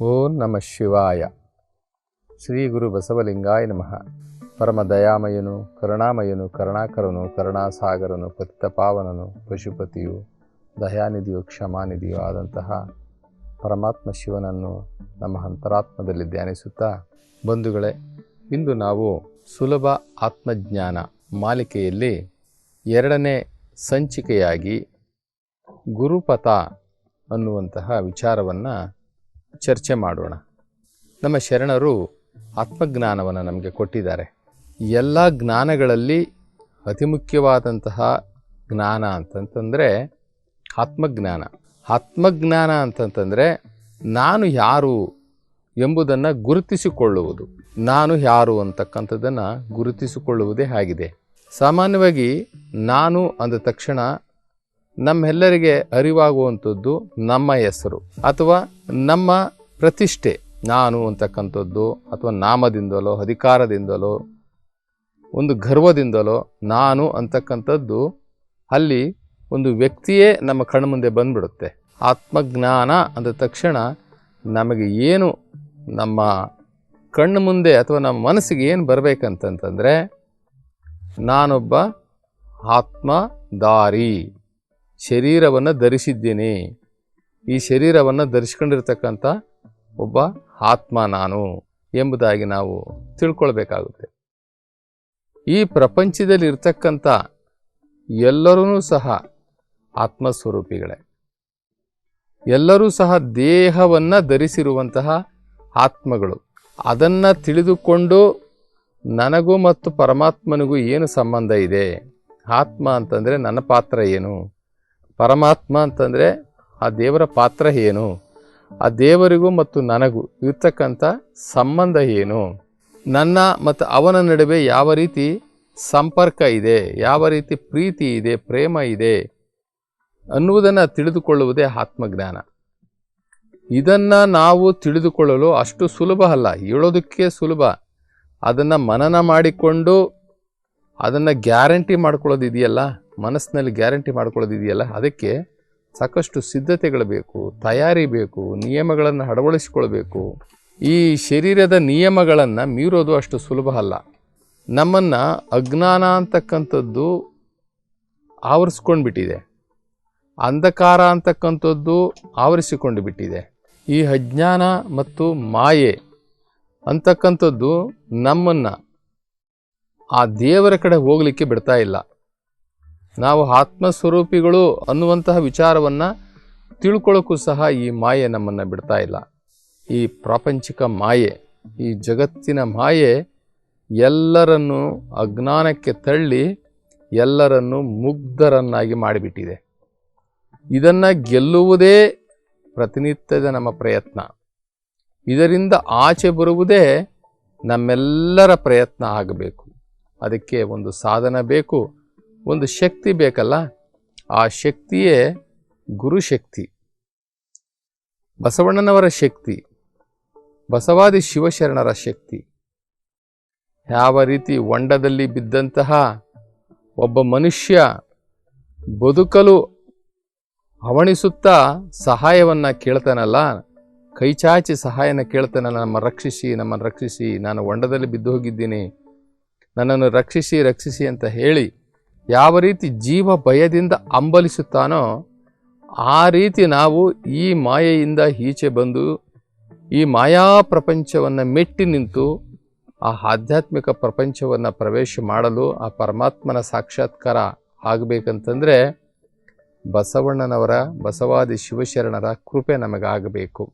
ಓಂ ನಮ ಶಿವಾಯ. ಶ್ರೀ ಗುರು ಬಸವಲಿಂಗಾಯ ನಮಃ. ಪರಮ ದಯಾಮಯನು, ಕರುಣಾಮಯನು, ಕರುಣಾಕರನು, ಕರುಣಾಸಾಗರನು, ಪತಿತಪಾವನನು, ಪಶುಪತಿಯು, ದಯಾನಿಧಿಯು, ಕ್ಷಮಾನಿಧಿಯು ಆದಂತಹ ಪರಮಾತ್ಮ ಶಿವನನ್ನು ನಮ್ಮ ಅಂತರಾತ್ಮದಲ್ಲಿ ಧ್ಯಾನಿಸುತ್ತಾ, ಬಂಧುಗಳೇ, ಇಂದು ನಾವು ಸುಲಭ ಆತ್ಮಜ್ಞಾನ ಮಾಲಿಕೆಯಲ್ಲಿ ಎರಡನೇ ಸಂಚಿಕೆಯಾಗಿ ಗುರುಪಥ ಅನ್ನುವಂತಹ ವಿಚಾರವನ್ನು ಚರ್ಚೆ ಮಾಡೋಣ. ನಮ್ಮ ಶರಣರು ಆತ್ಮಜ್ಞಾನವನ್ನು ನಮಗೆ ಕೊಟ್ಟಿದ್ದಾರೆ. ಎಲ್ಲ ಜ್ಞಾನಗಳಲ್ಲಿ ಅತಿ ಮುಖ್ಯವಾದಂತಹ ಜ್ಞಾನ ಅಂತಂತಂದರೆ ಆತ್ಮಜ್ಞಾನ. ಆತ್ಮಜ್ಞಾನ ಅಂತಂತಂದರೆ ನಾನು ಯಾರು ಎಂಬುದನ್ನು ಗುರುತಿಸಿಕೊಳ್ಳುವುದು. ನಾನು ಯಾರು ಅಂತಕ್ಕಂಥದ್ದನ್ನು ಗುರುತಿಸಿಕೊಳ್ಳುವುದೇ ಆಗಿದೆ. ಸಾಮಾನ್ಯವಾಗಿ ನಾನು ಅಂದ ತಕ್ಷಣ ನಮ್ಮೆಲ್ಲರಿಗೆ ಅರಿವಾಗುವಂಥದ್ದು ನಮ್ಮ ಹೆಸರು ಅಥವಾ ನಮ್ಮ ಪ್ರತಿಷ್ಠೆ. ನಾನು ಅಂತಕ್ಕಂಥದ್ದು ಅಥವಾ ನಾಮದಿಂದಲೋ, ಅಧಿಕಾರದಿಂದಲೋ, ಒಂದು ಗರ್ವದಿಂದಲೋ ನಾನು ಅಂತಕ್ಕಂಥದ್ದು ಅಲ್ಲಿ ಒಂದು ವ್ಯಕ್ತಿಯೇ ನಮ್ಮ ಕಣ್ಮುಂದೆ ಬಂದ್ಬಿಡುತ್ತೆ. ಆತ್ಮಜ್ಞಾನ ಅಂದ ತಕ್ಷಣ ನಮಗೆ ಏನು ನಮ್ಮ ಕಣ್ಣು ಮುಂದೆ ಅಥವಾ ನಮ್ಮ ಮನಸ್ಸಿಗೆ ಏನು ಬರಬೇಕಂತಂತಂದರೆ, ನಾನೊಬ್ಬ ಆತ್ಮದಾರಿ. ಶರೀರವನ್ನು ಧರಿಸಿದ್ದೇನೆ. ಈ ಶರೀರವನ್ನು ಧರಿಸ್ಕೊಂಡಿರ್ತಕ್ಕಂಥ ಒಬ್ಬ ಆತ್ಮ ನಾನು ಎಂಬುದಾಗಿ ನಾವು ತಿಳ್ಕೊಳ್ಬೇಕಾಗುತ್ತೆ. ಈ ಪ್ರಪಂಚದಲ್ಲಿ ಇರ್ತಕ್ಕಂಥ ಎಲ್ಲರೂ ಸಹ ಆತ್ಮಸ್ವರೂಪಿಗಳೇ. ಎಲ್ಲರೂ ಸಹ ದೇಹವನ್ನು ಧರಿಸಿರುವಂತಹ ಆತ್ಮಗಳು. ಅದನ್ನು ತಿಳಿದುಕೊಂಡು ನನಗೂ ಮತ್ತು ಪರಮಾತ್ಮನಿಗೂ ಏನು ಸಂಬಂಧ ಇದೆ? ಆತ್ಮ ಅಂತಂದರೆ ನನ್ನ ಪಾತ್ರ ಏನು? ಪರಮಾತ್ಮ ಅಂತಂದರೆ ಆ ದೇವರ ಪಾತ್ರ ಏನು? ಆ ದೇವರಿಗೂ ಮತ್ತು ನನಗೂ ಇರ್ತಕ್ಕಂಥ ಸಂಬಂಧ ಏನು? ನನ್ನ ಮತ್ತು ಅವನ ನಡುವೆ ಯಾವ ರೀತಿ ಸಂಪರ್ಕ ಇದೆ? ಯಾವ ರೀತಿ ಪ್ರೀತಿ ಇದೆ? ಪ್ರೇಮ ಇದೆ? ಅನ್ನುವುದನ್ನು ತಿಳಿದುಕೊಳ್ಳುವುದೇ ಆತ್ಮಜ್ಞಾನ. ಇದನ್ನು ನಾವು ತಿಳಿದುಕೊಳ್ಳಲು ಅಷ್ಟು ಸುಲಭ ಅಲ್ಲ. ಹೇಳೋದಕ್ಕೆ ಸುಲಭ. ಅದನ್ನು ಮನನ ಮಾಡಿಕೊಂಡು ಅದನ್ನು ಗ್ಯಾರಂಟಿ ಮಾಡ್ಕೊಳ್ಳೋದಿದೆಯಲ್ಲ? ಮನಸ್ಸಿನಲ್ಲಿ ಗ್ಯಾರಂಟಿ ಮಾಡ್ಕೊಳ್ಳೋದಿದೆಯಲ್ಲ, ಅದಕ್ಕೆ ಸಾಕಷ್ಟು ಸಿದ್ಧತೆಗಳು ಬೇಕು, ತಯಾರಿ ಬೇಕು, ನಿಯಮಗಳನ್ನು ಅಳವಡಿಸಿಕೊಳ್ಬೇಕು ಈ ಶರೀರದ ನಿಯಮಗಳನ್ನು ಮೀರೋದು ಅಷ್ಟು ಸುಲಭ ಅಲ್ಲ. ನಮ್ಮನ್ನು ಅಜ್ಞಾನ ಅಂತಕ್ಕಂಥದ್ದು ಆವರಿಸ್ಕೊಂಡು ಬಿಟ್ಟಿದೆ ಅಂಧಕಾರ ಅಂತಕ್ಕಂಥದ್ದು ಆವರಿಸಿಕೊಂಡು ಬಿಟ್ಟಿದೆ ಈ ಅಜ್ಞಾನ ಮತ್ತು ಮಾಯೆ ಅಂತಕ್ಕಂಥದ್ದು ನಮ್ಮನ್ನು ಆ ದೇವರ ಕಡೆ ಹೋಗಲಿಕ್ಕೆ ಬಿಡ್ತಾ ಇಲ್ಲ. ನಾವು ಆತ್ಮಸ್ವರೂಪಿಗಳು ಅನ್ನುವಂತಹ ವಿಚಾರವನ್ನು ತಿಳ್ಕೊಳ್ಳೋಕ್ಕೂ ಸಹ ಈ ಮಾಯೆ ನಮ್ಮನ್ನು ಬಿಡ್ತಾ ಇಲ್ಲ. ಈ ಪ್ರಾಪಂಚಿಕ ಮಾಯೆ, ಈ ಜಗತ್ತಿನ ಮಾಯೆ ಎಲ್ಲರನ್ನು ಅಜ್ಞಾನಕ್ಕೆ ತಳ್ಳಿ ಎಲ್ಲರನ್ನು ಮುಗ್ಧರನ್ನಾಗಿ ಮಾಡಿಬಿಟ್ಟಿದೆ. ಇದನ್ನು ಗೆಲ್ಲುವುದೇ ಪ್ರತಿನಿತ್ಯದ ನಮ್ಮ ಪ್ರಯತ್ನ. ಇದರಿಂದ ಆಚೆ ಬರುವುದೇ ನಮ್ಮೆಲ್ಲರ ಪ್ರಯತ್ನ ಆಗಬೇಕು. ಅದಕ್ಕೆ ಒಂದು ಸಾಧನ ಬೇಕು. ಒಂದು ಶಕ್ತಿ ಬೇಕಲ್ಲ? ಆ ಶಕ್ತಿಯೇ ಗುರುಶಕ್ತಿ. ಬಸವಣ್ಣನವರ ಶಕ್ತಿ, ಬಸವಾದಿ ಶಿವಶರಣರ ಶಕ್ತಿ. ಯಾವ ರೀತಿ ಹೊಂಡದಲ್ಲಿ ಬಿದ್ದಂತಹ ಒಬ್ಬ ಮನುಷ್ಯ ಬದುಕಲು ಹವಣಿಸುತ್ತಾ ಸಹಾಯವನ್ನು ಕೇಳ್ತಾನಲ್ಲ? ಕೈಚಾಚಿ ಸಹಾಯನ ಕೇಳ್ತಾನಲ್ಲ, ನಮ್ಮ ರಕ್ಷಿಸಿ, ನಮ್ಮನ್ನು ರಕ್ಷಿಸಿ, ನಾನು ಹೊಂಡದಲ್ಲಿ ಬಿದ್ದು ಹೋಗಿದ್ದೀನಿ. ನನ್ನನ್ನು ರಕ್ಷಿಸಿ ರಕ್ಷಿಸಿ ಅಂತ ಹೇಳಿ ಯಾವ ರೀತಿ ಜೀವ ಭಯದಿಂದ ಅಂಬಲಿಸುತ್ತಾನೋ ಆ ರೀತಿ ನಾವು ಈ ಮಾಯೆಯಿಂದ ಈಚೆ ಬಂದು ಈ ಮಾಯಾ ಪ್ರಪಂಚವನ್ನು ಮೆಟ್ಟಿ ನಿಂತು ಆ ಆಧ್ಯಾತ್ಮಿಕ ಪ್ರಪಂಚವನ್ನು ಪ್ರವೇಶ ಮಾಡಲು ಆ ಪರಮಾತ್ಮನ ಸಾಕ್ಷಾತ್ಕಾರ ಆಗಬೇಕಂತಂದರೆ ಬಸವಣ್ಣನವರ, ಬಸವಾದಿ ಶಿವಶರಣರ ಕೃಪೆ ನಮಗಾಗಬೇಕು.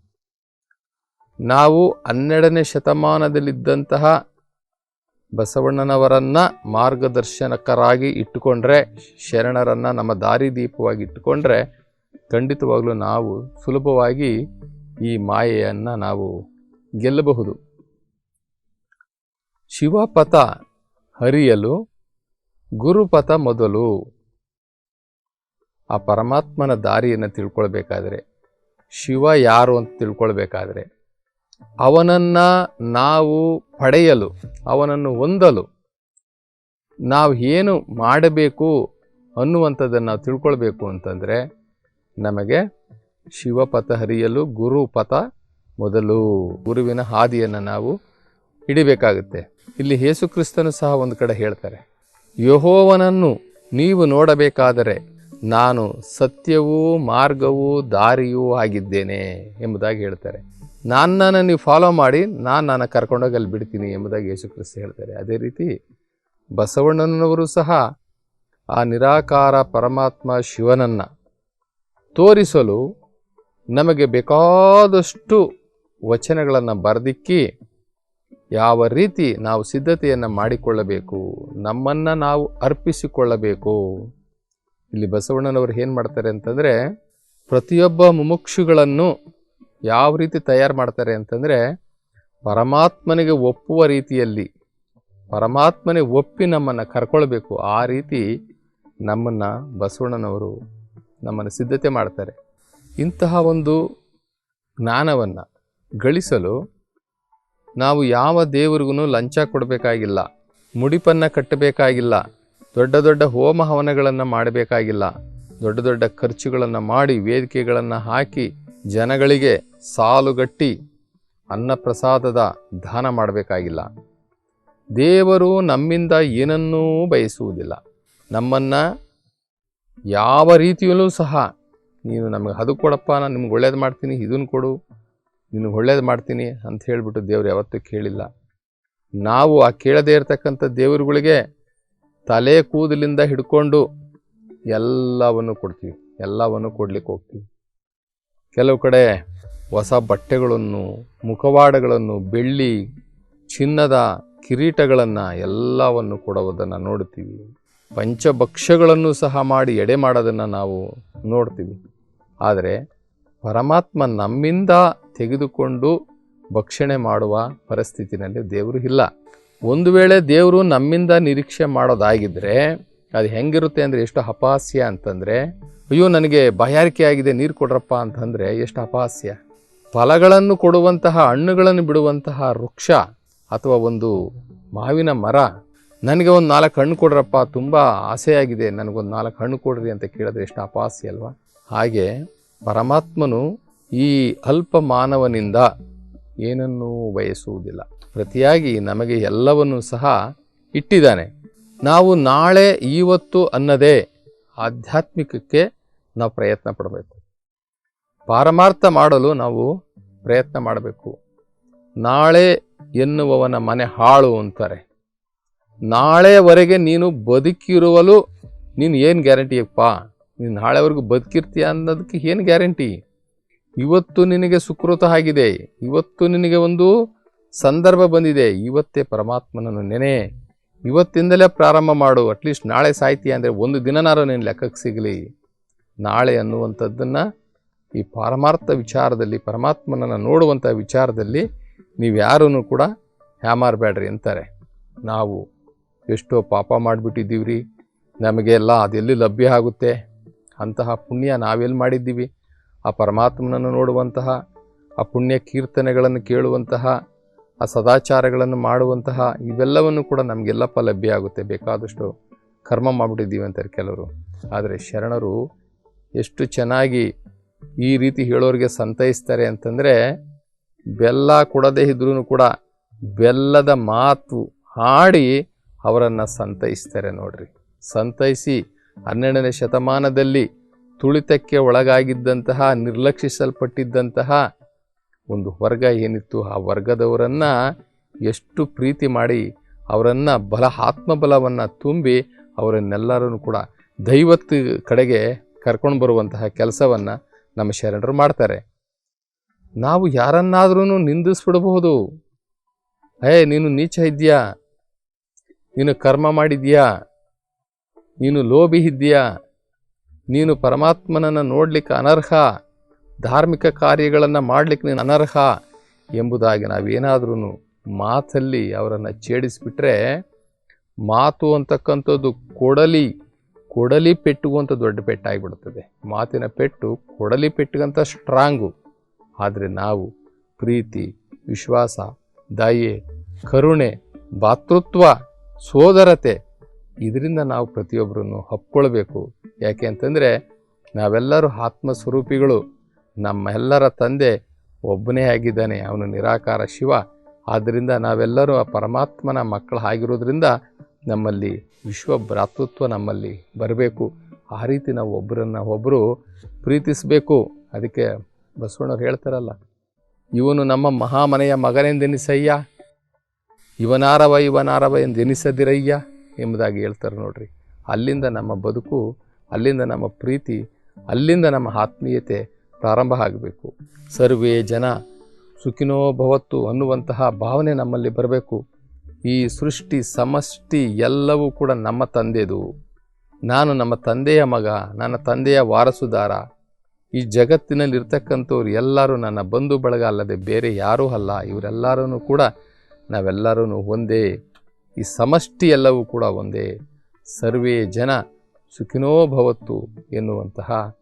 ನಾವು ಹನ್ನೆರಡನೇ ಶತಮಾನದಲ್ಲಿದ್ದಂತಹ ಬಸವಣ್ಣನವರನ್ನ ಮಾರ್ಗದರ್ಶನಕರಾಗಿ ಇಟ್ಟುಕೊಂಡ್ರೆ, ಶರಣರನ್ನು ನಮ್ಮ ದಾರಿದೀಪವಾಗಿ ಇಟ್ಟುಕೊಂಡ್ರೆ, ಖಂಡಿತವಾಗಲೂ ನಾವು ಸುಲಭವಾಗಿ ಈ ಮಾಯೆಯನ್ನು ನಾವು ಗೆಲ್ಲಬಹುದು. ಶಿವಪಥ ಹರಿಯಲು ಗುರುಪಥ ಮೊದಲು ಆ ಪರಮಾತ್ಮನ ದಾರಿಯನ್ನು ತಿಳ್ಕೊಳ್ಬೇಕಾದರೆ, ಶಿವ ಯಾರು ಅಂತ ತಿಳ್ಕೊಳ್ಬೇಕಾದ್ರೆ ಅವನನ್ನು ನಾವು ಪಡೆಯಲು, ಅವನನ್ನು ಹೊಂದಲು ನಾವು ಏನು ಮಾಡಬೇಕು ಅನ್ನುವಂಥದ್ದನ್ನು ನಾವು ತಿಳ್ಕೊಳ್ಬೇಕು ಅಂತಂದರೆ, ನಮಗೆ ಶಿವಪಥ ಹರಿಯಲು ಗುರುಪಥ ಮೊದಲು ಗುರುವಿನ ಹಾದಿಯನ್ನು ನಾವು ಹಿಡಿಬೇಕಾಗುತ್ತೆ. ಇಲ್ಲಿ ಯೇಸು ಕ್ರಿಸ್ತನು ಸಹ ಒಂದು ಕಡೆ ಹೇಳ್ತಾರೆ, ಯಹೋವನನ್ನು ನೀವು ನೋಡಬೇಕಾದರೆ ನಾನು ಸತ್ಯವೂ ಮಾರ್ಗವೂ ದಾರಿಯೂ ಆಗಿದ್ದೇನೆ ಎಂಬುದಾಗಿ ಹೇಳ್ತಾರೆ. ನನ್ನನ್ನು ನೀವು ಫಾಲೋ ಮಾಡಿ, ನಾನು ನಾನು ಕರ್ಕೊಂಡೋಗಿ ಅಲ್ಲಿ ಬಿಡ್ತೀನಿ ಎಂಬುದಾಗಿ ಯೇಸು ಕ್ರಿಸ್ತ ಹೇಳ್ತಾರೆ. ಅದೇ ರೀತಿ ಬಸವಣ್ಣನವರು ಸಹ ಆ ನಿರಾಕಾರ ಪರಮಾತ್ಮ ಶಿವನನ್ನು ತೋರಿಸಲು ನಮಗೆ ಬೇಕಾದಷ್ಟು ವಚನಗಳನ್ನು ಬರೆದಿಕ್ಕಿ ಯಾವ ರೀತಿ ನಾವು ಸಿದ್ಧತೆಯನ್ನು ಮಾಡಿಕೊಳ್ಳಬೇಕು, ನಮ್ಮನ್ನು ನಾವು ಅರ್ಪಿಸಿಕೊಳ್ಳಬೇಕು. ಇಲ್ಲಿ ಬಸವಣ್ಣನವರು ಏನು ಮಾಡ್ತಾರೆ ಅಂತಂದರೆ ಪ್ರತಿಯೊಬ್ಬ ಮುಮುಕ್ಷುಗಳನ್ನು ಯಾವ ರೀತಿ ತಯಾರು ಮಾಡ್ತಾರೆ ಅಂತಂದರೆ, ಪರಮಾತ್ಮನಿಗೆ ಒಪ್ಪುವ ರೀತಿಯಲ್ಲಿ, ಪರಮಾತ್ಮನೇ ಒಪ್ಪಿ ನಮ್ಮನ್ನು ಕರ್ಕೊಳ್ಬೇಕು, ಆ ರೀತಿ ನಮ್ಮನ್ನು ಬಸವಣ್ಣನವರು ನಮ್ಮನ್ನು ಸಿದ್ಧತೆ ಮಾಡ್ತಾರೆ. ಇಂತಹ ಒಂದು ಜ್ಞಾನವನ್ನು ಗಳಿಸಲು ನಾವು ಯಾವ ದೇವರಿಗೂ ಲಂಚ ಕೊಡಬೇಕಾಗಿಲ್ಲ, ಮುಡಿಪನ್ನು ಕಟ್ಟಬೇಕಾಗಿಲ್ಲ, ದೊಡ್ಡ ದೊಡ್ಡ ಹೋಮ ಹವನಗಳನ್ನು ಮಾಡಬೇಕಾಗಿಲ್ಲ, ದೊಡ್ಡ ದೊಡ್ಡ ಖರ್ಚುಗಳನ್ನು ಮಾಡಿ, ವೇದಿಕೆಗಳನ್ನು ಹಾಕಿ ಜನಗಳಿಗೆ ಸಾಲುಗಟ್ಟಿ ಅನ್ನಪ್ರಸಾದದ ದಾನ ಮಾಡಬೇಕಾಗಿಲ್ಲ. ದೇವರು ನಮ್ಮಿಂದ ಏನನ್ನೂ ಬಯಸುವುದಿಲ್ಲ. ನಮ್ಮನ್ನು ಯಾವ ರೀತಿಯಲ್ಲೂ ಸಹ ನೀನು ನಮಗೆ ಅದು ಕೊಡಪ್ಪ, ನಾನು ನಿಮ್ಗೆ ಒಳ್ಳೇದು ಮಾಡ್ತೀನಿ, ಇದನ್ನು ಕೊಡು ನಿನಗೆ ಒಳ್ಳೇದು ಮಾಡ್ತೀನಿ ಅಂತ ಹೇಳಿಬಿಟ್ಟು ದೇವರು ಯಾವತ್ತೂ ಕೇಳಿಲ್ಲ. ನಾವು ಆ ಕೇಳದೇ ಇರತಕ್ಕಂಥ ದೇವರುಗಳಿಗೆ ತಲೆ ಕೂದಲಿಂದ ಹಿಡ್ಕೊಂಡು ಎಲ್ಲವನ್ನು ಕೊಡ್ತೀವಿ, ಎಲ್ಲವನ್ನು ಕೊಡ್ಲಿಕ್ಕೆ ಹೋಗ್ತೀವಿ. ಕೆಲವು ಕಡೆ ಹೊಸ ಬಟ್ಟೆಗಳನ್ನು, ಮುಖವಾಡಗಳನ್ನು ಬೆಳ್ಳಿ, ಚಿನ್ನದ ಕಿರೀಟಗಳನ್ನು ಎಲ್ಲವನ್ನು ಕೊಡುವುದನ್ನು ನೋಡ್ತೀವಿ. ಪಂಚಭಕ್ಷ್ಯಗಳನ್ನು ಸಹ ಮಾಡಿ ಎಡೆ ಮಾಡೋದನ್ನು ನಾವು ನೋಡ್ತೀವಿ. ಆದರೆ ಪರಮಾತ್ಮ ನಮ್ಮಿಂದ ತೆಗೆದುಕೊಂಡು ಭಕ್ಷಣೆ ಮಾಡುವ ಪರಿಸ್ಥಿತಿನಲ್ಲಿ ದೇವರು ಇಲ್ಲ. ಒಂದು ವೇಳೆ ದೇವರು ನಮ್ಮಿಂದ ನಿರೀಕ್ಷೆ ಮಾಡೋದಾಗಿದ್ದರೆ ಅದು ಹೆಂಗಿರುತ್ತೆ ಅಂದರೆ ಎಷ್ಟು ಅಪಹಾಸ್ಯ ಅಂತಂದರೆ, ಅಯ್ಯೋ ನನಗೆ ಬಾಯಾರಿಕೆ ಆಗಿದೆ, ನೀರು ಕೊಡ್ರಪ್ಪ ಅಂತಂದರೆ ಎಷ್ಟು ಅಪಹಾಸ್ಯ. ಫಲಗಳನ್ನು ಕೊಡುವಂತಹ, ಹಣ್ಣುಗಳನ್ನು ಬಿಡುವಂತಹ ವೃಕ್ಷ ಅಥವಾ ಒಂದು ಮಾವಿನ ಮರ, ನನಗೆ ಒಂದು ನಾಲ್ಕು ಹಣ್ಣು ಕೊಡ್ರಪ್ಪ, ತುಂಬ ಆಸೆಯಾಗಿದೆ. ನನಗೊಂದು ನಾಲ್ಕು ಹಣ್ಣು ಕೊಡ್ರಿ ಅಂತ ಕೇಳಿದ್ರೆ ಎಷ್ಟು ಅಪಾಸೆ ಅಲ್ವಾ? ಹಾಗೆ ಪರಮಾತ್ಮನು ಈ ಅಲ್ಪ ಮಾನವನಿಂದ ಏನನ್ನೂ ಬಯಸುವುದಿಲ್ಲ. ಪ್ರತಿಯಾಗಿ ನಮಗೆ ಎಲ್ಲವನ್ನೂ ಸಹ ಇಟ್ಟಿದ್ದಾನೆ. ನಾವು ನಾಳೆ ಇವತ್ತು ಅನ್ನದೇ ಆಧ್ಯಾತ್ಮಿಕಕ್ಕೆ ನಾವು ಪ್ರಯತ್ನ ಪಡಬೇಕು. ಪಾರಮಾರ್ಥ ಮಾಡಲು ನಾವು ಪ್ರಯತ್ನ ಮಾಡಬೇಕು. ನಾಳೆ ಎನ್ನುವವನ ಮನೆ ಹಾಳು ಅಂತಾರೆ. ನಾಳೆವರೆಗೆ ನೀನು ಬದುಕಿರುವಲು ನೀನು ಏನು ಗ್ಯಾರಂಟಿಯಪ್ಪ ನೀನು ನಾಳೆವರೆಗೂ ಬದುಕಿರ್ತೀಯ ಅನ್ನೋದಕ್ಕೆ ಏನು ಗ್ಯಾರಂಟಿ? ಇವತ್ತು ನಿನಗೆ ಸುಕೃತ ಆಗಿದೆ. ಇವತ್ತು ನಿನಗೆ ಒಂದು ಸಂದರ್ಭ ಬಂದಿದೆ. ಇವತ್ತೇ ಪರಮಾತ್ಮನನ್ನು ನೆನೆ. ಇವತ್ತಿಂದಲೇ ಪ್ರಾರಂಭ ಮಾಡು. ಅಟ್ಲೀಸ್ಟ್ ನಾಳೆ ಸಾಯ್ತೀಯ ಅಂದರೆ ಒಂದು ದಿನನಾರು ನಿನ್ನ ಲೆಕ್ಕಕ್ಕೆ ಸಿಗಲಿ. ನಾಳೆ ಅನ್ನುವಂಥದ್ದನ್ನು ಈ ಪರಮಾರ್ಥ ವಿಚಾರದಲ್ಲಿ, ಪರಮಾತ್ಮನನ್ನು ನೋಡುವಂಥ ವಿಚಾರದಲ್ಲಿ ನೀವು ಯಾರೂ ಕೂಡ ಹ್ಯಾಮಾರಬೇಡ್ರಿ ಅಂತಾರೆ. ನಾವು ಎಷ್ಟೋ ಪಾಪ ಮಾಡಿಬಿಟ್ಟಿದ್ದೀವಿ ರೀ ನಮಗೆಲ್ಲ ಅದೆಲ್ಲಿ ಲಭ್ಯ ಆಗುತ್ತೆ? ಅಂತಹ ಪುಣ್ಯ ನಾವೆಲ್ಲಿ ಮಾಡಿದ್ದೀವಿ? ಆ ಪರಮಾತ್ಮನನ್ನು ನೋಡುವಂತಹ, ಆ ಪುಣ್ಯ ಕೀರ್ತನೆಗಳನ್ನು ಕೇಳುವಂತಹ, ಆ ಸದಾಚಾರಗಳನ್ನು ಮಾಡುವಂತಹ ಇವೆಲ್ಲವನ್ನು ಕೂಡ ನಮಗೆಲ್ಲಪ್ಪ ಲಭ್ಯ ಆಗುತ್ತೆ. ಬೇಕಾದಷ್ಟು ಕರ್ಮ ಮಾಡಿಬಿಟ್ಟಿದ್ದೀವಿ ಅಂತಾರೆ ಕೆಲವರು. ಆದರೆ ಶರಣರು ಎಷ್ಟು ಚೆನ್ನಾಗಿ ಈ ರೀತಿ ಹೇಳೋರಿಗೆ ಸಂತೈಸ್ತಾರೆ ಅಂತಂದರೆ, ಬೆಲ್ಲ ಕೊಡದೇ ಇದ್ರೂ ಕೂಡ ಬೆಲ್ಲದ ಮಾತು ಹಾಡಿ ಅವರನ್ನು ಸಂತೈಸ್ತಾರೆ ನೋಡ್ರಿ. ಸಂತೈಸಿ ಹನ್ನೆರಡನೇ ಶತಮಾನದಲ್ಲಿ ತುಳಿತಕ್ಕೆ ಒಳಗಾಗಿದ್ದಂತಹ, ನಿರ್ಲಕ್ಷಿಸಲ್ಪಟ್ಟಿದ್ದಂತಹ ಒಂದು ವರ್ಗ ಏನಿತ್ತು, ಆ ವರ್ಗದವರನ್ನು ಎಷ್ಟು ಪ್ರೀತಿ ಮಾಡಿ ಅವರನ್ನು ಬಲ, ಆತ್ಮಬಲವನ್ನು ತುಂಬಿ ಅವರನ್ನೆಲ್ಲರೂ ಕೂಡ ದೈವತ್ತು ಕಡೆಗೆ ಕರ್ಕೊಂಡು ಬರುವಂತಹ ಕೆಲಸವನ್ನು ನಮ್ಮ ಶರಣರು ಮಾಡ್ತಾರೆ. ನಾವು ಯಾರನ್ನಾದ್ರೂ ನಿಂದಿಸ್ಬಿಡಬಹುದು. ಹೇ, ನೀನು ನೀಚ ಇದ್ದೀಯಾ? ನೀನು ಕರ್ಮ ಮಾಡಿದ್ಯಾ ನೀನು ಲೋಭಿ ಇದ್ದೀಯಾ? ನೀನು ಪರಮಾತ್ಮನನ್ನು ನೋಡಲಿಕ್ಕೆ ಅನರ್ಹ? ಧಾರ್ಮಿಕ ಕಾರ್ಯಗಳನ್ನು ಮಾಡಲಿಕ್ಕೆ ನೀನು ಅನರ್ಹ? ಎಂಬುದಾಗಿ ನಾವೇನಾದ್ರೂ ಮಾತಲ್ಲಿ ಅವರನ್ನು ಛೇಡಿಸಿಬಿಟ್ರೆ ಮಾತು ಅಂತಕ್ಕಂಥದ್ದು ಕೊಡಲಿ. ಕೊಡಲಿ ಪೆಟ್ಟುಗು ಅಂತ ದೊಡ್ಡ ಪೆಟ್ಟಾಗಿಬಿಡುತ್ತದೆ ಮಾತಿನ ಪೆಟ್ಟು ಕೊಡಲಿ ಪೆಟ್ಟಿಗಂತ ಸ್ಟ್ರಾಂಗು ಆದರೆ ನಾವು ಪ್ರೀತಿ, ವಿಶ್ವಾಸ, ದಯೆ, ಕರುಣೆ, ಭಾತೃತ್ವ, ಸೋದರತೆ ಇದರಿಂದ ನಾವು ಪ್ರತಿಯೊಬ್ಬರನ್ನು ಹಪ್ಕೊಳ್ಬೇಕು ಯಾಕೆ ಅಂತಂದರೆ ನಾವೆಲ್ಲರೂ ಆತ್ಮ ಸ್ವರೂಪಿಗಳು ನಮ್ಮೆಲ್ಲರ ತಂದೆ ಒಬ್ಬನೇ ಆಗಿದ್ದಾನೆ, ಅವನು ನಿರಾಕಾರ ಶಿವ. ಆದ್ದರಿಂದ ನಾವೆಲ್ಲರೂ ಆ ಪರಮಾತ್ಮನ ಮಕ್ಕಳು ಆಗಿರೋದ್ರಿಂದ ನಮ್ಮಲ್ಲಿ ವಿಶ್ವ ಭ್ರಾತೃತ್ವ ನಮ್ಮಲ್ಲಿ ಬರಬೇಕು. ಆ ರೀತಿ ನಾವು ಒಬ್ಬರನ್ನ ಒಬ್ಬರು ಪ್ರೀತಿಸಬೇಕು. ಅದಕ್ಕೆ ಬಸವಣ್ಣವ್ರು ಹೇಳ್ತಾರಲ್ಲ, ಇವನು ನಮ್ಮ ಮಹಾಮನೆಯ ಮಗನೆಂದೆನಿಸಯ್ಯ? ಇವನಾರವ ಇವನಾರವ ಎಂದೆನಿಸದಿರಯ್ಯ? ಎಂಬುದಾಗಿ ಹೇಳ್ತಾರೆ ನೋಡ್ರಿ. ಅಲ್ಲಿಂದ ನಮ್ಮ ಬದುಕು, ಅಲ್ಲಿಂದ ನಮ್ಮ ಪ್ರೀತಿ, ಅಲ್ಲಿಂದ ನಮ್ಮ ಆತ್ಮೀಯತೆ ಪ್ರಾರಂಭ ಆಗಬೇಕು. ಸರ್ವೇ ಜನ ಸುಖಿನೋ ಭವತ್ತು ಅನ್ನುವಂತಹ ಭಾವನೆ ನಮ್ಮಲ್ಲಿ ಬರಬೇಕು. ಈ ಸೃಷ್ಟಿ ಸಮಷ್ಟಿ ಎಲ್ಲವೂ ಕೂಡ ನಮ್ಮ ತಂದೆದು. ನಾನು ನಮ್ಮ ತಂದೆಯ ಮಗ, ನನ್ನ ತಂದೆಯ ವಾರಸುದಾರ. ಈ ಜಗತ್ತಿನಲ್ಲಿ ಇರ್ತಕ್ಕಂಥವ್ರು ಎಲ್ಲರೂ ನನ್ನ ಬಂಧು ಬಳಗ ಅಲ್ಲದೆ ಬೇರೆ ಯಾರೂ ಅಲ್ಲ. ಇವರೆಲ್ಲರೂ ಕೂಡ ನಾವೆಲ್ಲರೂ ಒಂದೇ. ಈ ಸಮಷ್ಟಿ ಎಲ್ಲವೂ ಕೂಡ ಒಂದೇ. ಸರ್ವೇ ಜನ ಸುಖಿನೋ ಭವತ್ತು ಎನ್ನುವಂತಹ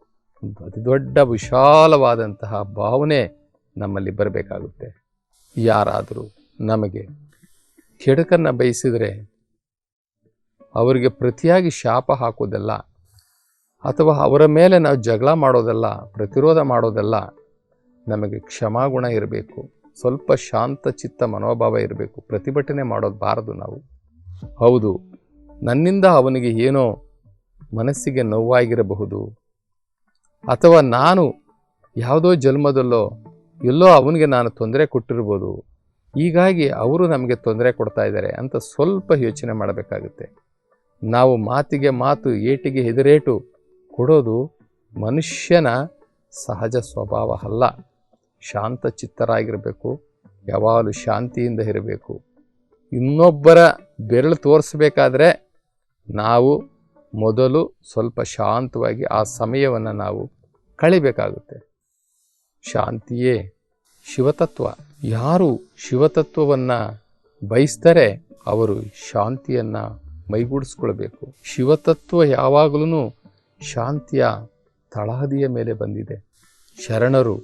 ದೊಡ್ಡ ವಿಶಾಲವಾದಂತಹ ಭಾವನೆ ನಮ್ಮಲ್ಲಿ ಬರಬೇಕಾಗುತ್ತೆ. ಯಾರಾದರೂ ನಮಗೆ ಕೆಡುಕನ್ನು ಬಯಸಿದರೆ ಅವರಿಗೆ ಪ್ರತಿಯಾಗಿ ಶಾಪ ಹಾಕೋದಲ್ಲ ಅಥವಾ ಅವರ ಮೇಲೆ ನಾವು ಜಗಳ ಮಾಡೋದಲ್ಲ, ಪ್ರತಿರೋಧ ಮಾಡೋದಲ್ಲ, ನಮಗೆ ಕ್ಷಮಾಗುಣ ಇರಬೇಕು, ಸ್ವಲ್ಪ ಶಾಂತ ಚಿತ್ತ ಮನೋಭಾವ ಇರಬೇಕು, ಪ್ರತಿಭಟನೆ ಮಾಡೋದು ಬಾರದು ನಾವು. ಹೌದು, ನನ್ನಿಂದ ಅವನಿಗೆ ಏನೋ ಮನಸ್ಸಿಗೆ ನೋವಾಗಿರಬಹುದು, ಅಥವಾ ನಾನು ಯಾವುದೋ ಜನ್ಮದಲ್ಲೋ ಎಲ್ಲೋ ಅವನಿಗೆ ನಾನು ತೊಂದರೆ ಕೊಟ್ಟಿರ್ಬೋದು ಹೀಗಾಗಿ ಅವರು ನಮಗೆ ತೊಂದರೆ ಕೊಡ್ತಾ ಇದ್ದಾರೆ ಅಂತ ಸ್ವಲ್ಪ ಯೋಚನೆ ಮಾಡಬೇಕಾಗುತ್ತೆ. ನಾವು ಮಾತಿಗೆ ಮಾತು, ಏಟಿಗೆ ಹೆದರೇಟು ಕೊಡೋದು ಮನುಷ್ಯನ ಸಹಜ ಸ್ವಭಾವ ಅಲ್ಲ. ಶಾಂತ ಚಿತ್ತರಾಗಿರಬೇಕು, ಯಾವಾಗಲೂ ಶಾಂತಿಯಿಂದ ಇರಬೇಕು. ಇನ್ನೊಬ್ಬರ ಬೆರಳು ತೋರಿಸ್ಬೇಕಾದ್ರೆ ನಾವು ಮೊದಲು ಸ್ವಲ್ಪ ಶಾಂತವಾಗಿ ಆ ಸಮಯವನ್ನು ನಾವು ಕಳಿಬೇಕಾಗುತ್ತೆ. ಶಾಂತಿಯೇ ಶಿವತತ್ವ. ಯಾರು ಶಿವತತ್ವವನ್ನು ಬಯಸ್ತಾರೆ ಅವರು ಶಾಂತಿಯನ್ನು ಮೈಗೂಡಿಸ್ಕೊಳ್ಬೇಕು. ಶಿವತತ್ವ ಯಾವಾಗಲೂ ಶಾಂತಿಯ ತಳಹದಿಯ ಮೇಲೆ ಬಂದಿದೆ. ಶರಣರು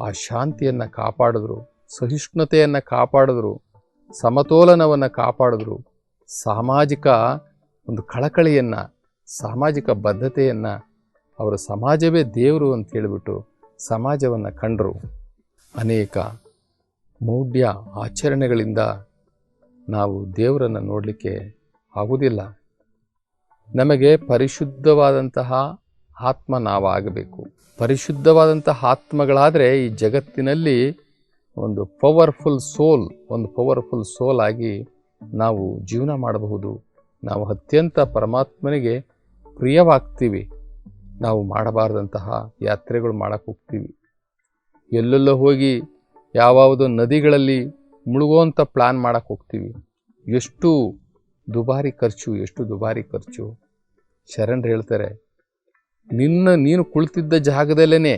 ಆ ಶಾಂತಿಯನ್ನು ಕಾಪಾಡಿದ್ರು, ಸಹಿಷ್ಣುತೆಯನ್ನು ಕಾಪಾಡಿದ್ರು, ಸಮತೋಲನವನ್ನು ಕಾಪಾಡಿದ್ರು, ಸಾಮಾಜಿಕ ಒಂದು ಕಳಕಳಿಯನ್ನು, ಸಾಮಾಜಿಕ ಬದ್ಧತೆಯನ್ನು ಅವರ ಸಮಾಜವೇ ದೇವರು ಅಂತ ಹೇಳಿಬಿಟ್ಟು ಸಮಾಜವನ್ನು ಕಂಡರು. ಅನೇಕ ಮೌಢ್ಯ ಆಚರಣೆಗಳಿಂದ ನಾವು ದೇವರನ್ನು ನೋಡಲಿಕ್ಕೆ ಆಗುವುದಿಲ್ಲ. ನಮಗೆ ಪರಿಶುದ್ಧವಾದಂತಹ ಆತ್ಮ ನಾವಾಗಬೇಕು. ಪರಿಶುದ್ಧವಾದಂತಹ ಆತ್ಮಗಳಾದರೆ ಈ ಜಗತ್ತಿನಲ್ಲಿ ಒಂದು ಪವರ್ಫುಲ್ ಸೋಲ್, ಒಂದು ಪವರ್ಫುಲ್ ಸೋಲ್ ಆಗಿ ನಾವು ಜೀವನ ಮಾಡಬಹುದು. ನಾವು ಅತ್ಯಂತ ಪರಮಾತ್ಮನಿಗೆ ಪ್ರಿಯವಾಗ್ತೀವಿ. ನಾವು ಮಾಡಬಾರ್ದಂತಹ ಯಾತ್ರೆಗಳು ಮಾಡೋಕ್ಕೆ ಹೋಗ್ತೀವಿ. ಎಲ್ಲೆಲ್ಲೋ ಹೋಗಿ ಯಾವ್ಯಾವುದೋ ನದಿಗಳಲ್ಲಿ ಮುಳುಗುವಂಥ ಪ್ಲ್ಯಾನ್ ಮಾಡೋಕ್ಕೆ ಹೋಗ್ತೀವಿ. ಎಷ್ಟು ದುಬಾರಿ ಖರ್ಚು, ಎಷ್ಟು ದುಬಾರಿ ಖರ್ಚು. ಶರಣರು ಹೇಳ್ತಾರೆ, ನಿನ್ನ, ನೀನು ಕುಳಿತಿದ್ದ ಜಾಗದಲ್ಲೇ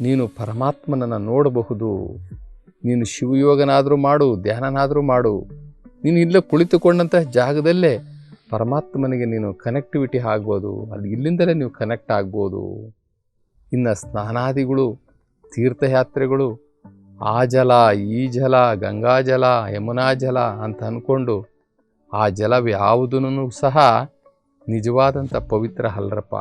ನೀನು ಪರಮಾತ್ಮನನ್ನು ನೋಡಬಹುದು. ನೀನು ಶಿವಯೋಗನಾದರೂ ಮಾಡು, ಧ್ಯಾನನಾದರೂ ಮಾಡು. ನೀನು ಇಲ್ಲೇ ಕುಳಿತುಕೊಂಡಂತಹ ಜಾಗದಲ್ಲೇ ಪರಮಾತ್ಮನಿಗೆ ನೀನು ಕನೆಕ್ಟಿವಿಟಿ ಆಗ್ಬೋದು. ಅಲ್ಲಿ ಇಲ್ಲಿಂದಲೇ ನೀವು ಕನೆಕ್ಟ್ ಆಗ್ಬೋದು. ಇನ್ನು ಸ್ನಾನಾದಿಗಳು, ತೀರ್ಥಯಾತ್ರೆಗಳು ಆ ಜಲ, ಈ ಜಲ, ಗಂಗಾ ಜಲ, ಯಮುನಾ ಜಲ ಅಂತ ಅಂದ್ಕೊಂಡು ಆ ಜಲವ್ಯಾವುದೂ ಸಹ ನಿಜವಾದಂಥ ಪವಿತ್ರ ಅಲ್ಲರಪ್ಪ.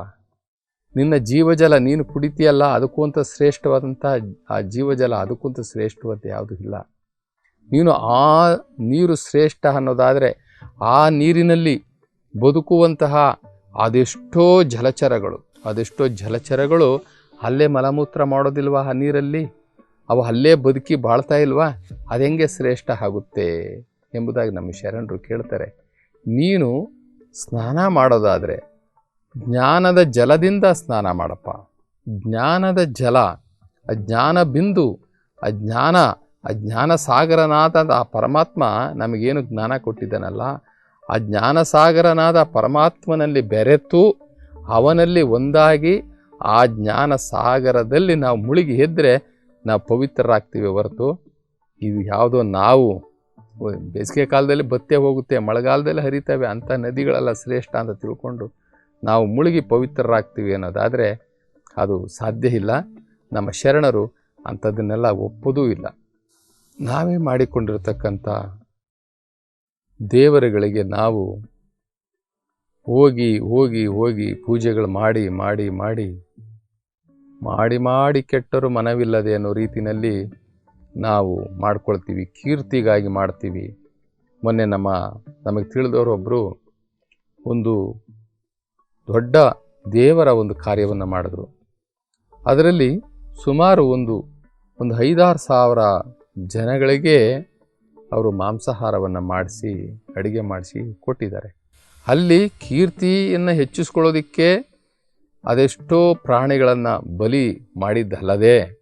ನಿನ್ನ ಜೀವಜಲ ನೀನು ಕುಡಿತೀಯಲ್ಲ, ಅದಕ್ಕೂ ಅಂತ ಶ್ರೇಷ್ಠವಾದಂಥ ಆ ಜೀವಜಲ, ಅದಕ್ಕೂ ಅಂತ ಶ್ರೇಷ್ಠವಾದ ಯಾವುದೂ ಇಲ್ಲ. ನೀನು ಆ ನೀರು ಶ್ರೇಷ್ಠ ಅನ್ನೋದಾದರೆ ಆ ನೀರಿನಲ್ಲಿ ಬದುಕುವಂತಹ ಅದೆಷ್ಟೋ ಜಲಚರಗಳು ಅದೆಷ್ಟೋ ಜಲಚರಗಳು ಅಲ್ಲೇ ಮಲಮೂತ್ರ ಮಾಡೋದಿಲ್ವ ಆ ನೀರಲ್ಲಿ? ಅವು ಅಲ್ಲೇ ಬದುಕಿ ಬಾಳ್ತಾ ಇಲ್ವಾ? ಅದು ಹೆಂಗೆ ಶ್ರೇಷ್ಠ ಆಗುತ್ತೆ? ಎಂಬುದಾಗಿ ನಮ್ಮ ಶರಣರು ಕೇಳ್ತಾರೆ. ನೀನು ಸ್ನಾನ ಮಾಡೋದಾದರೆ ಜ್ಞಾನದ ಜಲದಿಂದ ಸ್ನಾನ ಮಾಡಪ್ಪ. ಜ್ಞಾನದ ಜಲ, ಅಜ್ಞಾನ ಜ್ಞಾನ ಬಿಂದು, ಅಜ್ಞಾನ ಅಜ್ಞಾನ ಸಾಗರನಾದ ಆ ಪರಮಾತ್ಮ ನಮಗೇನು ಜ್ಞಾನ ಕೊಟ್ಟಿದ್ದಾನಲ್ಲ? ಆ ಜ್ಞಾನ ಸಾಗರನಾದ ಪರಮಾತ್ಮನಲ್ಲಿ ಬೆರೆತು ಅವನಲ್ಲಿ ಒಂದಾಗಿ ಆ ಜ್ಞಾನ ಸಾಗರದಲ್ಲಿ ನಾವು ಮುಳುಗಿ ಎದ್ದರೆ ನಾವು ಪವಿತ್ರರಾಗ್ತೀವಿ ಹೊರತು ಇದು ಯಾವುದೋ ನಾವು ಬೇಸಿಗೆ ಕಾಲದಲ್ಲಿ ಬತ್ತೆ ಹೋಗುತ್ತೆ, ಮಳೆಗಾಲದಲ್ಲಿ ಹರಿತವೆ ಅಂಥ ನದಿಗಳೆಲ್ಲ ಶ್ರೇಷ್ಠ ಅಂತ ತಿಳ್ಕೊಂಡು ನಾವು ಮುಳುಗಿ ಪವಿತ್ರರಾಗ್ತೀವಿ ಅನ್ನೋದಾದರೆ ಅದು ಸಾಧ್ಯ ಇಲ್ಲ. ನಮ್ಮ ಶರಣರು ಅಂಥದ್ದನ್ನೆಲ್ಲ ಒಪ್ಪೋದೂ ಇಲ್ಲ. ನಾವೇ ಮಾಡಿಕೊಂಡಿರ್ತಕ್ಕಂಥ ದೇವರುಗಳಿಗೆ ನಾವು ಹೋಗಿ ಹೋಗಿ ಹೋಗಿ ಪೂಜೆಗಳು ಮಾಡಿ ಮಾಡಿ ಮಾಡಿ ಮಾಡಿ ಮಾಡಿ ಕೆಟ್ಟರು ಮನವಿಲ್ಲದೆ ಅನ್ನೋ ರೀತಿಯಲ್ಲಿ ನಾವು ಮಾಡ್ಕೊಳ್ತೀವಿ, ಕೀರ್ತಿಗಾಗಿ ಮಾಡ್ತೀವಿ. ಮೊನ್ನೆ ನಮ್ಮ, ನಮಗೆ ತಿಳಿದವರೊಬ್ಬರು ಒಂದು ದೊಡ್ಡ ದೇವರ ಒಂದು ಕಾರ್ಯವನ್ನು ಮಾಡಿದ್ರು. ಅದರಲ್ಲಿ ಸುಮಾರು ಒಂದು ಒಂದು ಐದಾರು ಸಾವಿರ ಜನಗಳಿಗೆ ಅವರು ಮಾಂಸಾಹಾರವನ್ನು ಮಾಡಿಸಿ, ಅಡುಗೆ ಮಾಡಿಸಿ ಕೊಟ್ಟಿದ್ದಾರೆ. ಅಲ್ಲಿ ಕೀರ್ತಿಯನ್ನು ಹೆಚ್ಚಿಸ್ಕೊಳ್ಳೋದಕ್ಕೆ ಅದೆಷ್ಟೋ ಪ್ರಾಣಿಗಳನ್ನು ಬಲಿ ಮಾಡಿದ್ದಲ್ಲದೆ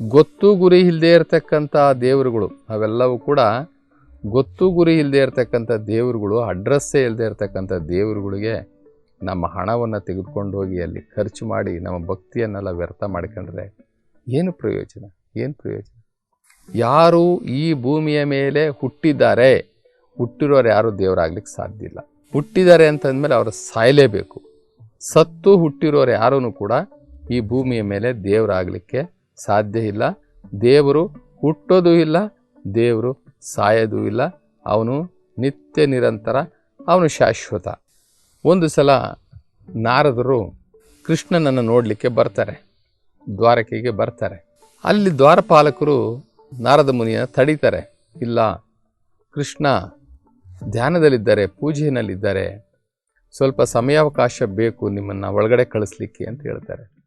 ಗೊತ್ತು ಗುರಿ ಇಲ್ಲದೆ ಇರತಕ್ಕಂಥ ದೇವರುಗಳು, ಅವೆಲ್ಲವೂ ಕೂಡ ಗೊತ್ತು ಗುರಿ ಇಲ್ಲದೆ ಇರತಕ್ಕಂಥ ದೇವರುಗಳು, ಅಡ್ರೆಸ್ಸೇ ಇಲ್ಲದೆ ಇರತಕ್ಕಂಥ ದೇವರುಗಳಿಗೆ ನಮ್ಮ ಹಣವನ್ನು ತೆಗೆದುಕೊಂಡು ಹೋಗಿ ಅಲ್ಲಿ ಖರ್ಚು ಮಾಡಿ ನಮ್ಮ ಭಕ್ತಿಯನ್ನೆಲ್ಲ ವ್ಯರ್ಥ ಮಾಡ್ಕೊಂಡ್ರೆ ಏನು ಪ್ರಯೋಜನ? ಏನು ಪ್ರಯೋಜನ? ಯಾರು ಈ ಭೂಮಿಯ ಮೇಲೆ ಹುಟ್ಟಿದ್ದಾರೆ, ಹುಟ್ಟಿರೋರು ಯಾರು ದೇವರಾಗ್ಲಿಕ್ಕೆ ಸಾಧ್ಯ ಇಲ್ಲ. ಹುಟ್ಟಿದ್ದಾರೆ ಅಂತಂದಮೇಲೆ ಅವರು ಸಾಯಲೇಬೇಕು. ಸತ್ತು ಹುಟ್ಟಿರೋರು ಯಾರೂ ಕೂಡ ಈ ಭೂಮಿಯ ಮೇಲೆ ದೇವರಾಗಲಿಕ್ಕೆ ಸಾಧ್ಯ ಇಲ್ಲ. ದೇವರು ಹುಟ್ಟೋದು ಇಲ್ಲ, ದೇವರು ಸಾಯೋದೂ ಇಲ್ಲ. ಅವನು ನಿತ್ಯ ನಿರಂತರ, ಅವನು ಶಾಶ್ವತ. ಒಂದು ಸಲ ನಾರದರು ಕೃಷ್ಣನನ್ನು ನೋಡಲಿಕ್ಕೆ ಬರ್ತಾರೆ, ದ್ವಾರಕೆಗೆ ಬರ್ತಾರೆ. ಅಲ್ಲಿ ದ್ವಾರಪಾಲಕರು ನಾರದ ಮುನಿಯನ್ನು ತಡೀತಾರೆ. ಇಲ್ಲ, ಕೃಷ್ಣ ಧ್ಯಾನದಲ್ಲಿದ್ದಾರೆ, ಪೂಜೆಯಲ್ಲಿದ್ದಾರೆ ಸ್ವಲ್ಪ ಸಮಯಾವಕಾಶ ಬೇಕು ನಿಮ್ಮನ್ನು ಒಳಗಡೆ ಕಳಿಸ್ಲಿಕ್ಕೆ ಅಂತ ಹೇಳ್ತಾರೆ.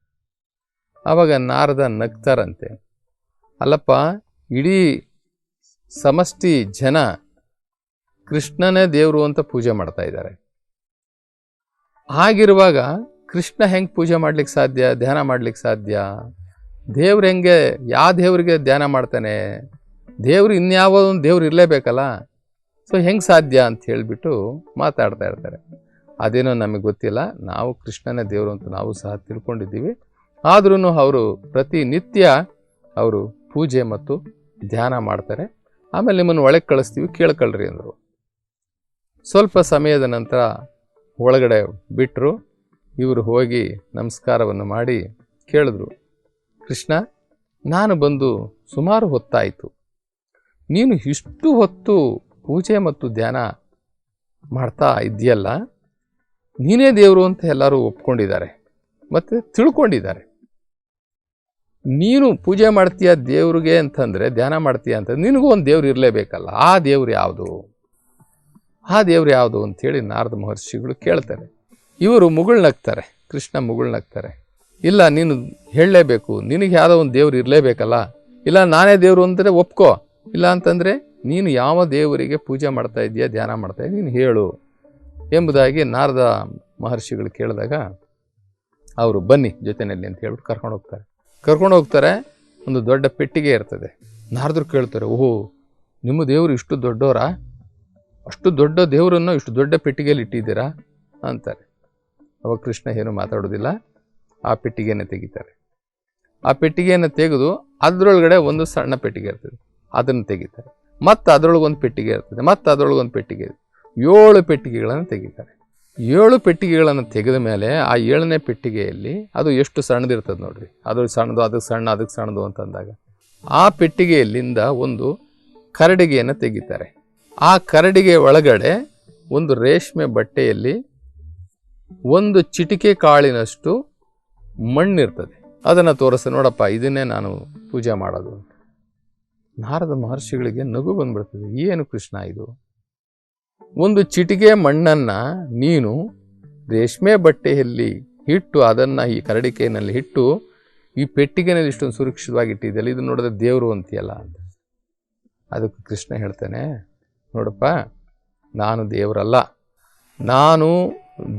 ಆವಾಗ ನಾರದ ನಗ್ತಾರಂತೆ. ಅಲ್ಲಪ್ಪ, ಇಡೀ ಸಮಷ್ಟಿ ಜನ ಕೃಷ್ಣನೇ ದೇವರು ಅಂತ ಪೂಜೆ ಮಾಡ್ತಾ ಇದ್ದಾರೆ. ಹಾಗಿರುವಾಗ ಕೃಷ್ಣ ಹೆಂಗೆ ಪೂಜೆ ಮಾಡ್ಲಿಕ್ಕೆ ಸಾಧ್ಯ, ಧ್ಯಾನ ಮಾಡ್ಲಿಕ್ಕೆ ಸಾಧ್ಯ? ದೇವ್ರು ಹೆಂಗೆ ಯಾವ ದೇವ್ರಿಗೆ ಧ್ಯಾನ ಮಾಡ್ತಾನೆ? ದೇವ್ರು ಇನ್ಯಾವ ಒಂದು ದೇವ್ರು ಇರಲೇಬೇಕಲ್ಲ? ಸೊ ಹೆಂಗೆ ಸಾಧ್ಯ ಅಂತ ಹೇಳಿಬಿಟ್ಟು ಮಾತಾಡ್ತಾ ಇರ್ತಾರೆ. ಅದೇನೋ ನಮಗೆ ಗೊತ್ತಿಲ್ಲ. ನಾವು ಕೃಷ್ಣನ ದೇವರು ಅಂತ ನಾವು ಸಹ ತಿಳ್ಕೊಂಡಿದ್ದೀವಿ. ಆದ್ರೂ ಅವರು ಪ್ರತಿನಿತ್ಯ ಅವರು ಪೂಜೆ ಮತ್ತು ಧ್ಯಾನ ಮಾಡ್ತಾರೆ. ಆಮೇಲೆ ನಿಮ್ಮನ್ನು ಒಳಗೆ ಕಳಿಸ್ತೀವಿ, ಕೇಳ್ಕೊಳ್ರಿ ಅಂದರು. ಸ್ವಲ್ಪ ಸಮಯದ ನಂತರ ಒಳಗಡೆ ಬಿಟ್ಟರು ಇವರು ಹೋಗಿ ನಮಸ್ಕಾರವನ್ನು ಮಾಡಿ ಕೇಳಿದ್ರು, ಕೃಷ್ಣ, ನಾನು ಬಂದು ಸುಮಾರು ಹೊತ್ತಾಯಿತು. ನೀನು ಇಷ್ಟು ಹೊತ್ತು ಪೂಜೆ ಮತ್ತು ಧ್ಯಾನ ಮಾಡ್ತಾ ಇದೆಯಲ್ಲ ನೀನೇ ದೇವರು ಅಂತ ಎಲ್ಲರೂ ಒಪ್ಕೊಂಡಿದ್ದಾರೆ, ಮತ್ತು ತಿಳ್ಕೊಂಡಿದ್ದಾರೆ. ನೀನು ಪೂಜೆ ಮಾಡ್ತೀಯ ದೇವ್ರಿಗೆ ಅಂತಂದರೆ, ಧ್ಯಾನ ಮಾಡ್ತೀಯ ಅಂತ ನಿನಗೂ ಒಂದು ದೇವ್ರು ಇರಲೇಬೇಕಲ್ಲ, ಆ ದೇವ್ರು ಯಾವುದು? ಆ ದೇವ್ರು ಯಾವುದು ಅಂಥೇಳಿ ನಾರದ ಮಹರ್ಷಿಗಳು ಕೇಳ್ತಾರೆ. ಇವರು ಮುಗುಳ್ನಗ್ತಾರೆ ಕೃಷ್ಣ ಮುಗುಳ್ನಗ್ತಾರೆ ಇಲ್ಲ, ನೀನು ಹೇಳಲೇಬೇಕು, ನಿನಗೆ ಯಾವುದೋ ಒಂದು ದೇವ್ರು ಇರಲೇಬೇಕಲ್ಲ, ಇಲ್ಲ, ನಾನೇ ದೇವರು ಅಂದರೆ ಒಪ್ಕೋ, ಇಲ್ಲ ಅಂತಂದರೆ, ನೀನು ಯಾವ ದೇವರಿಗೆ ಪೂಜೆ ಮಾಡ್ತಾ ಇದೆಯಾ, ಧ್ಯಾನ ಮಾಡ್ತಾ ನೀನು ಹೇಳು. ಎಂಬುದಾಗಿ ನಾರದ ಮಹರ್ಷಿಗಳು ಕೇಳಿದಾಗ ಅವರು ಬನ್ನಿ ಜೊತೆಯಲ್ಲಿ ಅಂತ ಹೇಳ್ಬಿಟ್ಟು ಕರ್ಕೊಂಡು ಹೋಗ್ತಾರೆ. ಕರ್ಕೊಂಡು ಹೋಗ್ತಾರೆ, ಒಂದು ದೊಡ್ಡ ಪೆಟ್ಟಿಗೆ ಇರ್ತದೆ. ನಾರದ್ರು ಕೇಳ್ತಾರೆ, ಓಹೋ, ನಿಮ್ಮ ದೇವರು ಇಷ್ಟು ದೊಡ್ಡವರಾ ಅಷ್ಟು ದೊಡ್ಡ ದೇವರನ್ನು ಇಷ್ಟು ದೊಡ್ಡ ಪೆಟ್ಟಿಗೆಯಲ್ಲಿ ಇಟ್ಟಿದ್ದೀರಾ? ಅಂತಾರೆ. ಅವಾಗ ಕೃಷ್ಣ ಏನು ಮಾತಾಡೋದಿಲ್ಲ, ಆ ಪೆಟ್ಟಿಗೆಯನ್ನು ತೆಗಿತಾರೆ. ಆ ಪೆಟ್ಟಿಗೆಯನ್ನು ತೆಗೆದು ಅದರೊಳಗಡೆ ಒಂದು ಸಣ್ಣ ಪೆಟ್ಟಿಗೆ ಇರ್ತದೆ. ಅದನ್ನು ತೆಗಿತಾರೆ. ಮತ್ತು ಅದರೊಳಗೊಂದು ಪೆಟ್ಟಿಗೆ ಇರ್ತದೆ. ಮತ್ತು ಅದರೊಳಗೊಂದು ಪೆಟ್ಟಿಗೆ ಏಳು ಪೆಟ್ಟಿಗೆಗಳನ್ನು ತೆಗಿತಾರೆ. ಏಳು ಪೆಟ್ಟಿಗೆಗಳನ್ನು ತೆಗೆದ ಮೇಲೆ ಆ ಏಳನೇ ಪೆಟ್ಟಿಗೆಯಲ್ಲಿ ಅದು ಎಷ್ಟು ಸಣ್ಣದಿರ್ತದೆ ನೋಡ್ರಿ. ಅದು ಸಣ್ಣದು, ಅದಕ್ಕೆ ಸಣ್ಣ, ಅದಕ್ಕೆ ಸಣ್ಣದು ಅಂತಂದಾಗ ಆ ಪೆಟ್ಟಿಗೆಯಲ್ಲಿಂದ ಒಂದು ಕರಡಿಗೆಯನ್ನು ತೆಗಿತಾರೆ. ಆ ಕರಡಿಗೆ ಒಳಗಡೆ ಒಂದು ರೇಷ್ಮೆ ಬಟ್ಟೆಯಲ್ಲಿ ಒಂದು ಚಿಟಿಕೆ ಕಾಳಿನಷ್ಟು ಮಣ್ಣಿರ್ತದೆ. ಅದನ್ನು ತೋರಿಸ ನೋಡಪ್ಪ, ಇದನ್ನೇ ನಾನು ಪೂಜೆ ಮಾಡೋದು ನಾರದ ಮಹರ್ಷಿಗಳಿಗೆ ನಗು ಬಂದ್ಬಿಡ್ತದೆ. ಏನು ಕೃಷ್ಣ ಇದು? ಒಂದು ಚಿಟಿಕೆ ಮಣ್ಣನ್ನು ನೀನು ರೇಷ್ಮೆ ಬಟ್ಟೆಯಲ್ಲಿ ಇಟ್ಟು ಅದನ್ನು ಈ ಕರಡಿಕೆಯಲ್ಲಿ ಇಟ್ಟು ಈ ಪೆಟ್ಟಿಗೆನಲ್ಲಿ ಇಷ್ಟೊಂದು ಸುರಕ್ಷಿತವಾಗಿ ಇಟ್ಟಿದ್ದೆಲ್ಲ ಇದು ನೋಡಿದ್ರೆ ದೇವರು ಅಂತೀಯಲ್ಲ ಅಂತ. ಅದಕ್ಕೆ ಕೃಷ್ಣ ಹೇಳ್ತಾನೆ, ನೋಡಪ್ಪ, ನಾನು ದೇವರಲ್ಲ. ನಾನು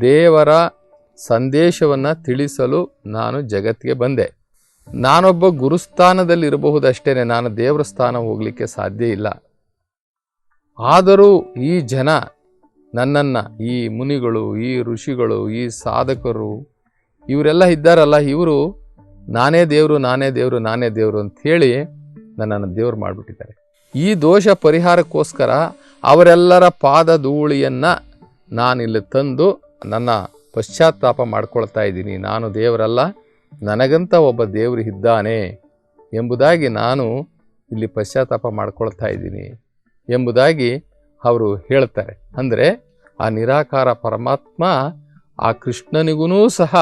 ದೇವರ ಸಂದೇಶವನ್ನು ತಿಳಿಸಲು ನಾನು ಜಗತ್ತಿಗೆ ಬಂದೆ. ನಾನೊಬ್ಬ ಗುರುಸ್ಥಾನದಲ್ಲಿ ಇರಬಹುದಷ್ಟೇ ನಾನು ದೇವರ ಸ್ಥಾನ ಹೋಗಲಿಕ್ಕೆ ಸಾಧ್ಯ ಇಲ್ಲ. ಆದರೂ ಈ ಜನ ನನ್ನನ್ನು, ಈ ಮುನಿಗಳು, ಈ ಋಷಿಗಳು, ಈ ಸಾಧಕರು, ಇವರೆಲ್ಲ ಇದ್ದಾರಲ್ಲ, ಇವರು ನಾನೇ ದೇವರು ನಾನೇ ದೇವರು ನಾನೇ ದೇವರು ಅಂಥೇಳಿ ನನ್ನನ್ನು ದೇವ್ರು ಮಾಡಿಬಿಟ್ಟಿದ್ದಾರೆ. ಈ ದೋಷ ಪರಿಹಾರಕ್ಕೋಸ್ಕರ ಅವರೆಲ್ಲರ ಪಾದ ಧೂಳಿಯನ್ನು ನಾನಿಲ್ಲಿ ತಂದು ನನ್ನ ಪಶ್ಚಾತ್ತಾಪ ಮಾಡ್ಕೊಳ್ತಾ ಇದ್ದೀನಿ. ನಾನು ದೇವರಲ್ಲ, ನನಗಂತ ಒಬ್ಬ ದೇವರು ಇದ್ದಾನೆ ಎಂಬುದಾಗಿ ನಾನು ಇಲ್ಲಿ ಪಶ್ಚಾತ್ತಾಪ ಮಾಡ್ಕೊಳ್ತಾ ಇದ್ದೀನಿ. ಎಂಬುದಾಗಿ ಅವರು ಹೇಳ್ತಾರೆ ಅಂದರೆ ಆ ನಿರಾಕಾರ ಪರಮಾತ್ಮ ಆ ಕೃಷ್ಣನಿಗೂ ಸಹ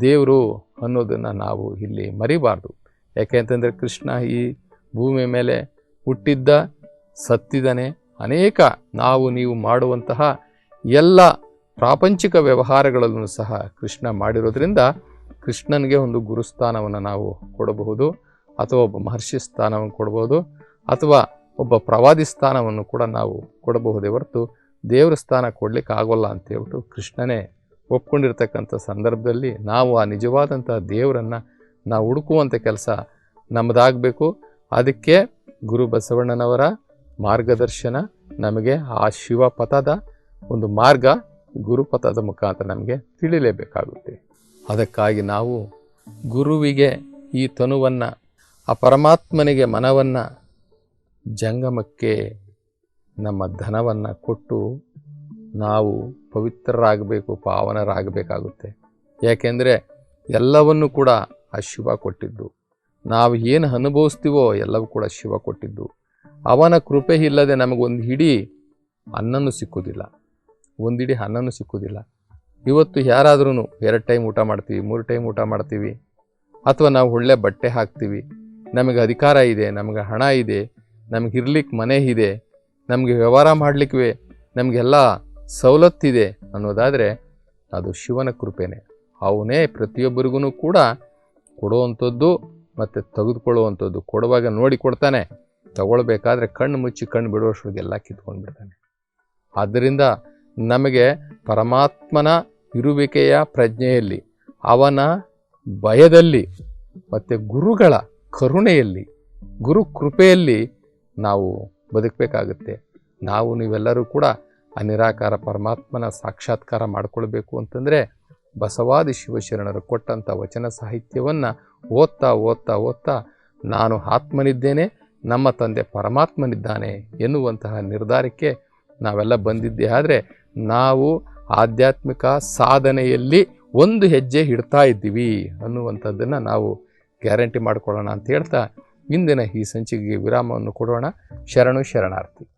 ದೇವರು ಅನ್ನೋದನ್ನು ನಾವು ಇಲ್ಲಿ ಮರಿಬಾರ್ದು. ಯಾಕೆಂತಂದರೆ ಕೃಷ್ಣ ಈ ಭೂಮಿ ಮೇಲೆ ಹುಟ್ಟಿದ್ದ, ಸತ್ತಿದ್ದಾನೆ. ಅನೇಕ ನಾವು ನೀವು ಮಾಡುವಂತಹ ಎಲ್ಲ ಪ್ರಾಪಂಚಿಕ ವ್ಯವಹಾರಗಳಲ್ಲೂ ಸಹ ಕೃಷ್ಣ ಮಾಡಿರೋದ್ರಿಂದ ಕೃಷ್ಣನಿಗೆ ಒಂದು ಗುರುಸ್ಥಾನವನ್ನು ನಾವು ಕೊಡಬಹುದು ಅಥವಾ ಒಬ್ಬ ಮಹರ್ಷಿ ಸ್ಥಾನವನ್ನು ಕೊಡಬಹುದು ಅಥವಾ ಒಬ್ಬ ಪ್ರವಾದಿ ಸ್ಥಾನವನ್ನು ಕೂಡ ನಾವು ಕೊಡಬಹುದೇ ಹೊರತು ದೇವರ ಸ್ಥಾನ ಕೊಡಲಿಕ್ಕೆ ಆಗೋಲ್ಲ ಅಂತ ಹೇಳ್ಬಿಟ್ಟು ಕೃಷ್ಣನೇ ಒಪ್ಕೊಂಡಿರ್ತಕ್ಕಂಥ ಸಂದರ್ಭದಲ್ಲಿ ನಾವು ಆ ನಿಜವಾದಂಥ ದೇವರನ್ನು ನಾವು ಹುಡುಕುವಂಥ ಕೆಲಸ ನಮ್ಮದಾಗಬೇಕು ಅದಕ್ಕೆ ಗುರು ಬಸವಣ್ಣನವರ ಮಾರ್ಗದರ್ಶನ ನಮಗೆ ಆ ಶಿವಪಥದ ಒಂದು ಮಾರ್ಗ ಗುರುಪಥದ ಮುಖಾಂತರ ನಮಗೆ ತಿಳಿಲೇಬೇಕಾಗುತ್ತೆ. ಅದಕ್ಕಾಗಿ ನಾವು ಗುರುವಿಗೆ ಈ ತನುವನ್ನು, ಆ ಪರಮಾತ್ಮನಿಗೆ ಮನವನ್ನು ಜಂಗಮಕ್ಕೆ ನಮ್ಮ ಧನವನ್ನು ಕೊಟ್ಟು ನಾವು ಪವಿತ್ರರಾಗಬೇಕು, ಪಾವನರಾಗಬೇಕಾಗುತ್ತೆ. ಯಾಕೆಂದರೆ ಎಲ್ಲವನ್ನು ಕೂಡ ಆ ಶಿವ ಕೊಟ್ಟಿದ್ದು. ನಾವು ಏನು ಅನುಭವಿಸ್ತೀವೋ ಎಲ್ಲವೂ ಕೂಡ ಶಿವ ಕೊಟ್ಟಿದ್ದು. ಅವನ ಕೃಪೆ ಇಲ್ಲದೆ ನಮಗೊಂದು ಹಿಡಿ ಅನ್ನನೂ ಸಿಕ್ಕುವುದಿಲ್ಲ ಒಂದು ಹಿಡಿ ಅನ್ನನೂ ಸಿಕ್ಕುವುದಿಲ್ಲ ಇವತ್ತು ಯಾರಾದ್ರೂ ಎರಡು ಟೈಮ್ ಊಟ ಮಾಡ್ತೀವಿ, ಮೂರು ಟೈಮ್ ಊಟ ಮಾಡ್ತೀವಿ, ಅಥವಾ ನಾವು ಒಳ್ಳೆ ಬಟ್ಟೆ ಹಾಕ್ತೀವಿ, ನಮಗೆ ಅಧಿಕಾರ ಇದೆ, ನಮಗೆ ಹಣ ಇದೆ ನಮಗೆ ಇರ್ಲಿಕ್ಕೆ ಮನೆ ಇದೆ, ನಮಗೆ ವ್ಯವಹಾರ ಮಾಡಲಿಕ್ಕೆ ನಮಗೆಲ್ಲ ಸವಲತ್ತಿದೆ ಅನ್ನೋದಾದರೆ ಅದು ಶಿವನ ಕೃಪೆನೇ. ಅವನೇ ಪ್ರತಿಯೊಬ್ಬರಿಗೂ ಕೂಡ ಕೊಡುವಂಥದ್ದು ಮತ್ತು ತೆಗೆದುಕೊಳ್ಳುವಂಥದ್ದು ಕೊಡುವಾಗ ನೋಡಿ ಕೊಡ್ತಾನೆ. ತಗೊಳ್ಬೇಕಾದ್ರೆ ಕಣ್ಣು ಮುಚ್ಚಿ ಕಣ್ಣು ಬಿಡುವಷ್ಟರಿಗೆಲ್ಲ ಕಿತ್ಕೊಂಡು ಬಿಡ್ತಾನೆ ಆದ್ದರಿಂದ ನಮಗೆ ಪರಮಾತ್ಮನ ಇರುವಿಕೆಯ ಪ್ರಜ್ಞೆಯಲ್ಲಿ, ಅವನ ಭಯದಲ್ಲಿ, ಮತ್ತು ಗುರುಗಳ ಕರುಣೆಯಲ್ಲಿ ಗುರು ಕೃಪೆಯಲ್ಲಿ ನಾವು ಬದುಕಬೇಕಾಗುತ್ತೆ. ನಾವು ನೀವೆಲ್ಲರೂ ಕೂಡ ಆ ನಿರಾಕಾರ ಪರಮಾತ್ಮನ ಸಾಕ್ಷಾತ್ಕಾರ ಮಾಡಿಕೊಳ್ಬೇಕು ಅಂತಂದರೆ ಬಸವಾದಿ ಶಿವಶರಣರು ಕೊಟ್ಟಂಥ ವಚನ ಸಾಹಿತ್ಯವನ್ನು ಓದ್ತಾ ಓದ್ತಾ ಓದ್ತಾ ನಾನು ಆತ್ಮನಿದ್ದೇನೆ, ನಮ್ಮ ತಂದೆ ಪರಮಾತ್ಮನಿದ್ದಾನೆ ಎನ್ನುವಂತಹ ನಿರ್ಧಾರಕ್ಕೆ ನಾವೆಲ್ಲ ಬಂದಿದ್ದೇ ಆದರೆ ನಾವು ಆಧ್ಯಾತ್ಮಿಕ ಸಾಧನೆಯಲ್ಲಿ ಒಂದು ಹೆಜ್ಜೆ ಇಡ್ತಾ ಇದ್ದೀವಿ ಅನ್ನುವಂಥದ್ದನ್ನು ನಾವು ಗ್ಯಾರಂಟಿ ಮಾಡಿಕೊಳ್ಳೋಣ ಅಂತ ಹೇಳ್ತಾ ಇಂದಿನ ಈ ಸಂಚಿಕೆಗೆ ವಿರಾಮವನ್ನು ಕೊಡೋಣ. ಶರಣು ಶರಣಾರ್ಥಿ.